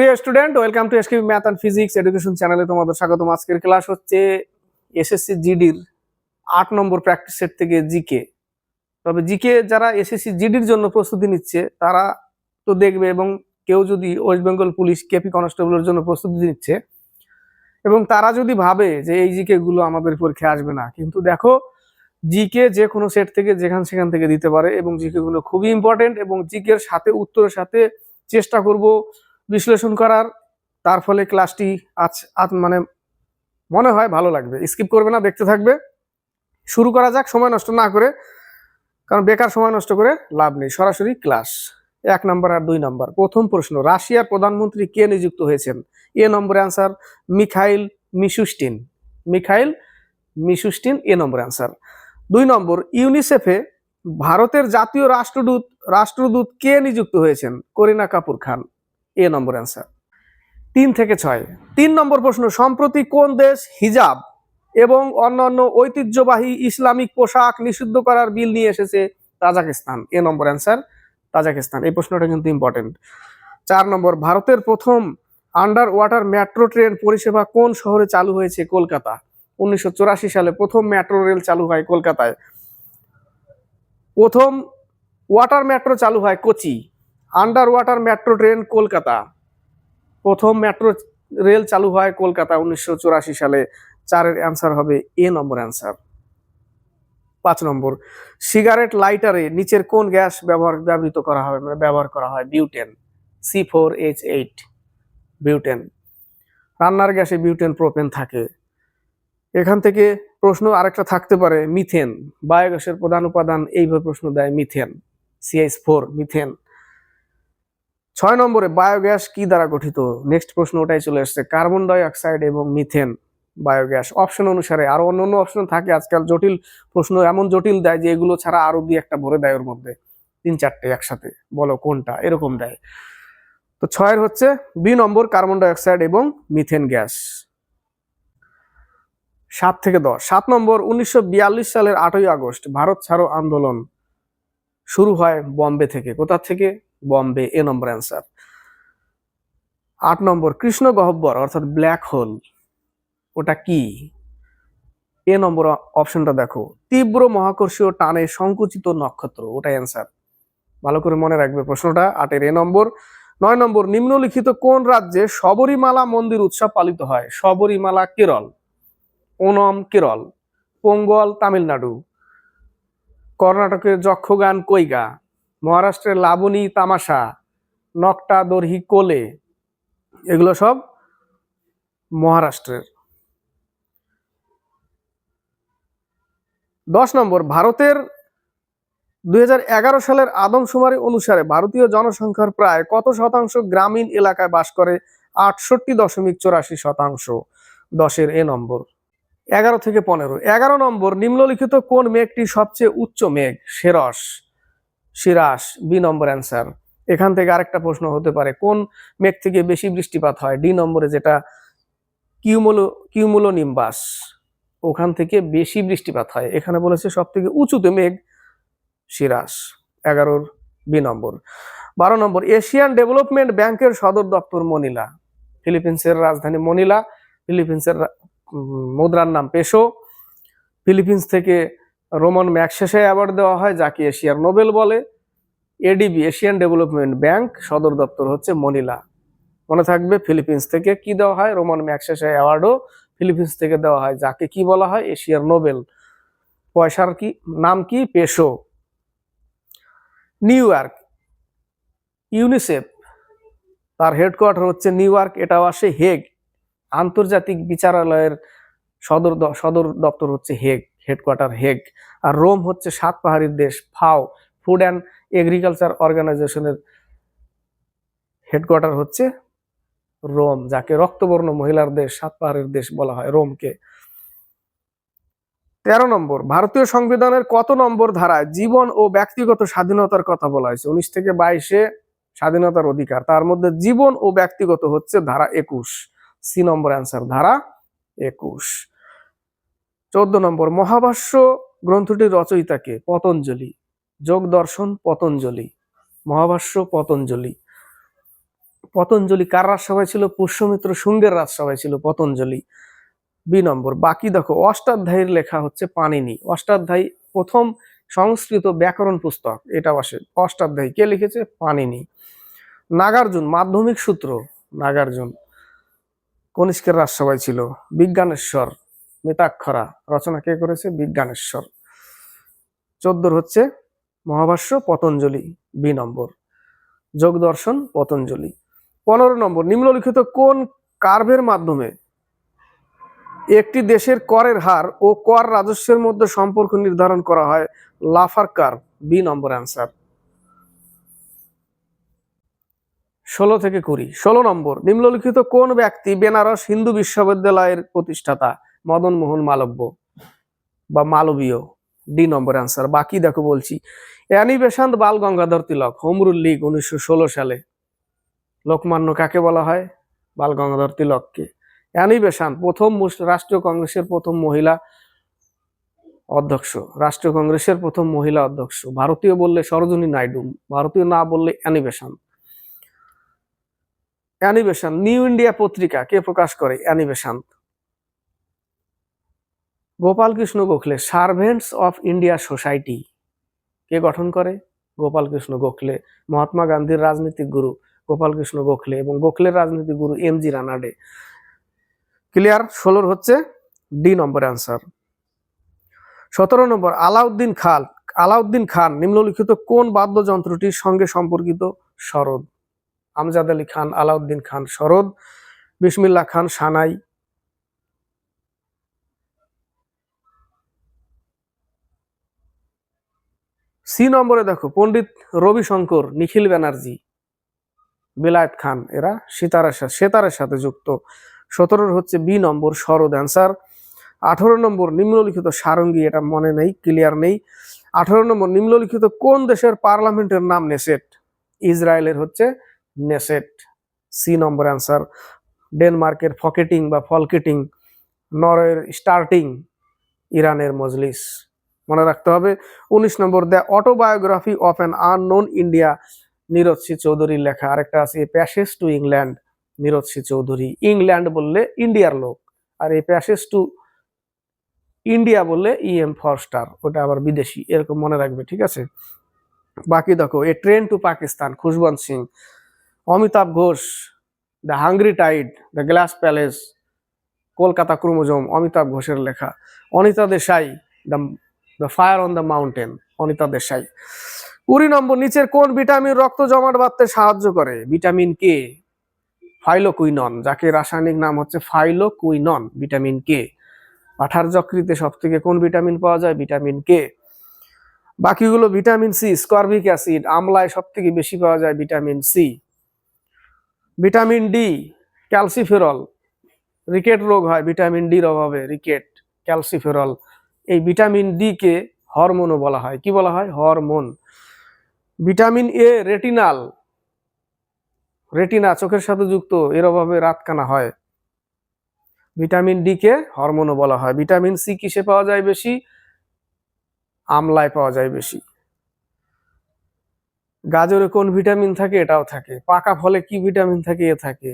প্রিয় student welcome to SQ math and physics education চ্যানেলে তোমাদের স্বাগতম। আজকের ক্লাস হচ্ছে এসএসসি জিডির আট নম্বর প্র্যাকটিস সেট থেকে জিকে তবে জিকে যারা এসএসসি জিডির জন্য প্রস্তুতি নিচ্ছে, তারা তো দেখবে এবং কেউ যদি ওয়েস্ট বেঙ্গল পুলিশ কেপি কনস্টেবলের জন্য প্রস্তুতি নিচ্ছে, এবং তারা যদি ভাবে যে এই জিকে গুলো আমাদের পরীক্ষায় আসবে না, কিন্তু দেখো জিকে যে কোনো সেট থেকে যেখান সেখান থেকে দিতে পারে, এবং জিকে গুলো খুবই ইম্পর্টেন্ট এবং জিকের সাথে উত্তরের সাথে চেষ্টা করব বিশ্লেষণ করার, তার ফলে ক্লাসটি আজ আজ মানে মনে হয় ভালো লাগবে। স্কিপ করবে না, দেখতে থাকবে। শুরু করা যাক, সময় নষ্ট না করে, কারণ বেকার সময় নষ্ট করে লাভ নেই। সরাসরি ক্লাস, এক নম্বর আর দুই নম্বর। প্রথম প্রশ্ন, রাশিয়ার প্রধানমন্ত্রী কে নিযুক্ত হয়েছেন? A number answer Mikhail Mishustin Mikhail Mishustin A number answer দুই নম্বর, ইউনিসেফে ভারতের জাতীয় রাষ্ট্রদূত রাষ্ট্রদূত কে নিযুক্ত হয়েছেন? করিনা কাপুর খান। এ নম্বর অ্যান্সার তিন থেকে ছয়। তিন নম্বর প্রশ্ন, সম্প্রতি কোন দেশ হিজাব এবং অন্যান্য ঐতিহ্যবাহী ইসলামিক পোশাক নিষিদ্ধ করার বিল নিয়ে এসেছে? Tajikistan. A number answer Tajikistan. এই প্রশ্নটা কিন্তু ইম্পর্টেন্ট চার নম্বর, ভারতের প্রথম আন্ডার ওয়াটার মেট্রো ট্রেন পরিষেবা কোন শহরে চালু হয়েছে? কলকাতা। উনিশশো চুরাশি সালে প্রথম মেট্রো রেল চালু হয় কলকাতায়। প্রথম ওয়াটার মেট্রো চালু হয় Kochi. Underwater metro train Kolkata. প্রথম মেট্রো রেল চালু হয় কলকাতা উনিশশো সালে। চারের অ্যান্সার হবে এ নম্বর অ্যান্সার। পাঁচ নম্বর, সিগারেট লাইটারে নিচের কোন গ্যাস ব্যবহার, ব্যবহৃত করা হবে মানে ব্যবহার করা হয়? Butane, C four H eight, butane. রান্নার গ্যাসে বিউটেন, প্রোপেন থাকে। এখান থেকে প্রশ্ন আরেকটা থাকতে পারে, মিথেন। বায়োগ্যাসের প্রধান উপাদান, এইভাবে প্রশ্ন দেয়, মিথেন। CH four, methane. ছয় নম্বরে বায়োগ্যাস কি দ্বারা গঠিত? নেক্সট প্রশ্ন ওটাই চলে এসছে কার্বন ডাই অক্সাইড এবং মিথেন বায়োগ্যাস অপশন অনুসারে আরও অন্য অন্য অপশন থাকে, আজকাল জটিল প্রশ্ন, এমন জটিল দেয় যে এগুলো ছাড়া আরও দিয়ে একটা ভরে দেয় ওর মধ্যে। তিন চারটে একসাথে, বলো কোনটা? এরকম দেয়। তো ছয়ের হচ্ছে বি নম্বর কার্বন ডাইঅক্সাইড এবং মিথেন গ্যাস সাত থেকে দশ। সাত নম্বর, উনিশশো বিয়াল্লিশ সালের আটই আগস্ট, ভারত ছাড়ো আন্দোলন শুরু হয় বম্বে থেকে। কোথা থেকে? বম্বে, এ নম্বর অ্যান্সার আট নম্বর, কৃষ্ণ গহ্বর অর্থাৎ ব্ল্যাক হোল ওটা কি? এ নম্বর অপশনটা দেখো। তীব্র মহাকর্ষীয় টানে সংকুচিত নক্ষত্র ওটা অ্যান্সার ভালো করে মনে রাখবে প্রশ্নটা। আটের এ নম্বর। নয় নম্বর, নিম্নলিখিত কোন রাজ্যে শবরীমালা মন্দির উৎসব পালিত হয়? শবরীমালা কেরল ওনম কেরল, পোঙ্গল তামিলনাড়ু, কর্ণাটকের যক্ষগান কৈগা। মহারাষ্ট্রের লাবণী তামাশা, নকটা দর্হি কোলে, এগুলো সব মহারাষ্ট্রের। দশ নম্বর, ভারতের দু হাজার এগারো সালের আদমশুমারি অনুসারে ভারতীয় জনসংখ্যার প্রায় কত শতাংশ গ্রামীণ এলাকায় বাস করে? আটষট্টি দশমিক চৌরাশি শতাংশ। দশের এ নম্বর, এগারো থেকে পনেরো। এগারো নম্বর, নিম্নলিখিত কোন মেঘটি সবচেয়ে উচ্চ মেঘ? সেরস সিরাস বি নম্বর অ্যান্সার। এখান থেকে আরেকটা প্রশ্ন হতে পারে, কোন মেঘ থেকে বেশি বৃষ্টিপাত হয়? ডি নম্বরে যেটা, কিউমুলো কিউমুলো নিম্বাস ওখান থেকে বেশি বৃষ্টিপাত হয়। এখানে বলেছে সব থেকে উঁচুতে মেঘ সিরাস এগারোর বি নম্বর। বারো নম্বর, এশিয়ান ডেভেলপমেন্ট ব্যাংকের সদর দপ্তর মনিলা, ফিলিপিন্সের রাজধানী মনিলা, ফিলিপিন্সের মুদ্রার নাম পেশো, ফিলিপিন্স থেকে রোমান ম্যাকসেসে অ্যাওয়ার্ড দেওয়া হয়, যাকে এশিয়ার নোবেল বলে। এডিবি এশিয়ান ডেভেলপমেন্ট ব্যাংক, সদর দপ্তর হচ্ছে মনিলা। মনে থাকবে ফিলিপিন্স থেকে কি দেওয়া হয়? রোমান ম্যাকসেসে অ্যাওয়ার্ডও ফিলিপিন্স থেকে দেওয়া হয়, যাকে কি বলা হয়? এশিয়ার নোবেল। পয়সার কি, নাম কি? পেশো। New York. ইউনিসেফ, তার হেডকোয়ার্টার হচ্ছে নিউ ইয়র্ক, এটাও আসে হেগ। আন্তর্জাতিক বিচারালয়ের সদর সদর দপ্তর হচ্ছে হেগ। হেডকোয়ার্টার হেগ আর রোম হচ্ছে সাত পাহাড়ির দেশ, ফাও। ফুড অ্যান্ড এগ্রিকালচার অর্গানাইজেশনের হেডকোয়ার্টার হচ্ছে রোম, যাকে রক্তবর্ণ মহিলার দেশ, সাত পাহাড়ের দেশ বলা হয় রোমকে। তেরো নম্বর, ভারতীয় সংবিধানের কত নম্বর ধারায় জীবন ও ব্যক্তিগত স্বাধীনতার কথা বলা হয়েছে? উনিশ থেকে বাইশে স্বাধীনতার অধিকার। তার মধ্যে জীবন ও ব্যক্তিগত হচ্ছে ধারা একুশ। সি নম্বর অ্যান্সার ধারা একুশ। চোদ্দ নম্বর, মহাভাষ্য গ্রন্থটির রচয়িতাকে পতঞ্জলি যোগ দর্শন পতঞ্জলি, মহাভাষ্য পতঞ্জলি। পতঞ্জলি কার রাজসভায় ছিল? পুষ্যমিত্র শুঙ্গের রাজসভায় ছিল পতঞ্জলি। বি নম্বর, বাকি দেখো, অষ্টাধ্যায়ীর লেখা হচ্ছে পানিনি অষ্টাধ্যায়ী প্রথম সংস্কৃত ব্যাকরণ পুস্তক এটা আসে। অষ্টাধ্যায়ী কে লিখেছে? পানিনি নাগার্জুন, মাধ্যমিক সূত্র, নাগার্জুন কনিষ্কের রাজসভায় ছিল। বিজ্ঞানেশ্বর মিতাক্ষরা রচনা কে করেছে? বিজ্ঞানেশ্বর। চোদ্দোর হচ্ছে মহাভাষ্য, পতঞ্জলি, বি নম্বর। যোগ দর্শন পতঞ্জলি। পনেরো নম্বর, নিম্নলিখিত কোন কার্ভের মাধ্যমে একটি দেশের করের হার ও কর রাজস্বের মধ্যে সম্পর্ক নির্ধারণ করা হয়? লাফার কার্ভ, বি নম্বর অ্যান্সার। ষোলো থেকে কুড়ি। ষোলো নম্বর, নিম্নলিখিত কোন ব্যক্তি বেনারস হিন্দু বিশ্ববিদ্যালয়ের প্রতিষ্ঠাতা? মদন মোহন মালব্য বা মালবীয় ডি নম্বর অ্যান্সার বাকি দেখো বলছি Annie Besant Bal Gangadhar Tilak, home rule league উনিশশো ষোলো সালে। লোকমান্য কাকে বলা হয়? বাল গঙ্গাধর তিলককে। অ্যানি বেসান্ত প্রথম রাষ্ট্রীয় কংগ্রেসের প্রথম মহিলা অধ্যক্ষ, রাষ্ট্রীয় কংগ্রেসের প্রথম মহিলা অধ্যক্ষ। ভারতীয় বললে সরোজিনী নাইডু, ভারতীয় না বললে Annie Besant Annie Besant New India পত্রিকা, কে প্রকাশ করে? Annie Besant Gopalkrishna Gokhale servants of India society কে গঠন করে? গোপালকৃষ্ণ গোখলে, মহাত্মা গান্ধীর রাজনৈতিক গুরু গোপালকৃষ্ণ গোখলে এবং গোখলের রাজনৈতিক গুরু এম জি রানাডে। ক্লিয়ার ষোলোর হচ্ছে ডি নম্বর অ্যান্সার সতেরো নম্বর, আলাউদ্দিন খান আলাউদ্দিন খান, নিম্নলিখিত কোন বাদ্যযন্ত্রটির সঙ্গে সম্পর্কিত সরদ? আমজাদ আলী খান, আলাউদ্দিন খান সরদ, বিসমিল্লাহ খান সানাই সি নম্বরে দেখো, পণ্ডিত রবিশঙ্কর, নিখিল ব্যানার্জি, বেলায়েত খান, এরা সিতারের সাথে, সেতারের সাথে যুক্ত। সতেরোর হচ্ছে বি নম্বর সরদ অ্যান্সার। আঠারো নম্বর, নিম্নলিখিত সারঙ্গী, এটা মনে নেই, ক্লিয়ার নেই। আঠারো নম্বর, নিম্নলিখিত কোন দেশের পার্লামেন্টের নাম নেসেট? ইসরায়েলের হচ্ছে নেসেট। সি নম্বর অ্যান্সার। ডেনমার্কের ফকেটিং বা ফলকেটিং, নরওয়ের স্টার্টিং, ইরানের মজলিস। মনে রাখতে হবে। উনিশ নম্বর, the autobiography of an unknown India, Niraj C চৌধুরীর লেখা। আরেকটা আছে passage to England, Niraj C Chaudhuri. England বললে ইন্ডিয়ার লোক, আর এই প্যাসেজ টু ইন্ডিয়া বললে ই এম ফরস্টার, ওটা আবার বিদেশি, এরকম মনে রাখবে, ঠিক আছে? বাকি দেখো, a train to Pakistan, Khushwant Singh, Amitav Ghosh, the hungry tide, the glass palace, Kolkata chromosome, Amitav ঘোষের লেখা। Anita Desai, the the fire on the mountain Anita Desai. কুড়ি নম্বর, নিচের কোন ভিটামিন রক্ত জমাট বাঁধতে সাহায্য করে? Vitamin K? ফাইলোকুইনন, যাকে রাসায়নিক নাম হচ্ছে ফাইলোকুইনন, ভিটামিন কে। পাঠার যকৃতে সব থেকে কোন ভিটামিন পাওয়া যায়? Vitamin K. বাকিগুলো ভিটামিন সি স্করবিক অ্যাসিড, আমলায় সব থেকে বেশি পাওয়া যায় vitamin C. Vitamin D, calciferol. Rickets রোগ হয়, ভিটামিন ডির অভাবে, রিকেট, ক্যালসিফেরল। এই ভিটামিন ডি কে হরমোনও বলা হয়। কি বলা হয়? Hormone. Vitamin A retinal. Retina চোখের সাথে যুক্ত, এর অভাবে রাতকানা হয়। ভিটামিন ডি কে হরমোনও বলা হয়। ভিটামিন সি কিসে পাওয়া যায় বেশি? আমলায় পাওয়া যায় বেশি। গাজরে কোন ভিটামিন থাকে? এটাও থাকে। পাকা ফলে কি ভিটামিন থাকে? এ থাকে।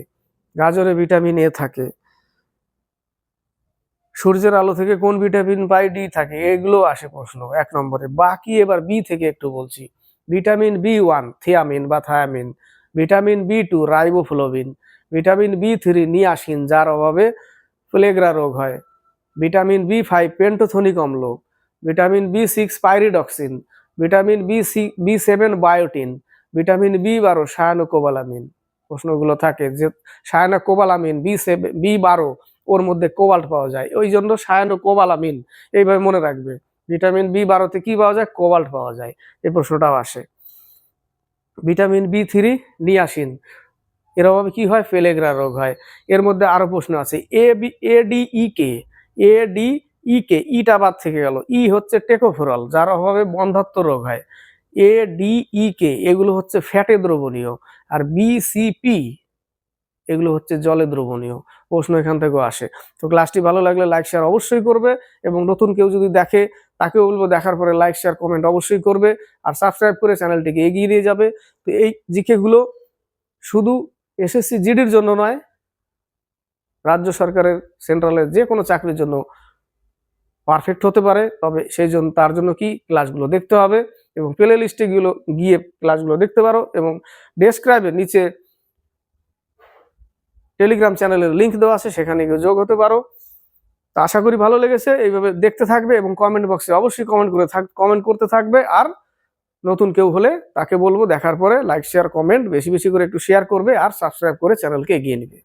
গাজরে ভিটামিন এ থাকে। সূর্যের আলো থেকে কোন ভিটামিন পাই ডি থাকে, এগুলো আসে প্রশ্ন এক নম্বরে। বাকি এবার বি থেকে একটু বলছি। ভিটামিন বি ওয়ান, থিয়ামিন বা thiamine. Vitamin B two riboflavin vitamin B three, niacin, যার অভাবে প্লেগ্রা রোগ হয়। ভিটামিন বি ফাইভ, পেন্টোথনিক অম্ল। Vitamin B six, pyridoxine. Vitamin B C, B seven, biotin. Vitamin B বারো, সায়ানোকোবালামিন। প্রশ্নগুলো থাকে যে সায়ানোকোবালামিন বি সেভেন বি বারো ওর মধ্যে কোবাল্ট পাওয়া যায়। ওই জন্য সায়ানোকোবালামিন এইভাবে মনে রাখবে। ভিটামিন বি বারোতে কি পাওয়া যায়? কোবাল্ট পাওয়া যায়। এই প্রশ্নটাও আসে। Vitamin B three niacin. এর অভাবে কি হয়? ফেলেগ্রা রোগ হয়। এর মধ্যে আরও প্রশ্ন আছে। A B A D E K A D E K ইটা বাদ থেকে গেল। ই হচ্ছে টেকোফেরল, যার অভাবে বন্ধাত্ম রোগ হয়। এ ডি ই কে এগুলো হচ্ছে ফ্যাটে দ্রবণীয়। আর বি সি পি এগুলো হচ্ছে জলে দ্রবণীয় প্রশ্ন এখান থেকেও আসে। তো ক্লাসটি ভালো লাগলে লাইক শেয়ার অবশ্যই করবে এবং নতুন কেউ যদি দেখে তাকেও বলব দেখার পরে লাইক শেয়ার কমেন্ট অবশ্যই করবে আর সাবস্ক্রাইব করে চ্যানেলটিকে এগিয়ে দিয়ে যাবে। তো এই জিকেগুলো শুধু এসএসসি জিডির জন্য নয়, রাজ্য সরকারের সেন্ট্রালের যে কোনো চাকরির জন্য পারফেক্ট হতে পারে। তবে সেই জন্য তার জন্য কি ক্লাসগুলো দেখতে হবে এবং প্লে লিস্টে গুলো গিয়ে ক্লাসগুলো দেখতে পারো এবং ডেসক্রাইবের নিচে টেলিগ্রাম চ্যানেলের লিঙ্ক দেওয়া আছে, সেখানে গিয়ে যোগ হতে পারো। তো আশা করি ভালো লেগেছে, এইভাবে দেখতে থাকবে এবং কমেন্ট বক্সে অবশ্যই কমেন্ট করে থাক কমেন্ট করতে থাকবে। আর নতুন কেউ হলে তাকে বলব, দেখার পরে লাইক শেয়ার কমেন্ট বেশি বেশি করে একটু শেয়ার করবে আর সাবস্ক্রাইব করে চ্যানেলকে এগিয়ে নেবে।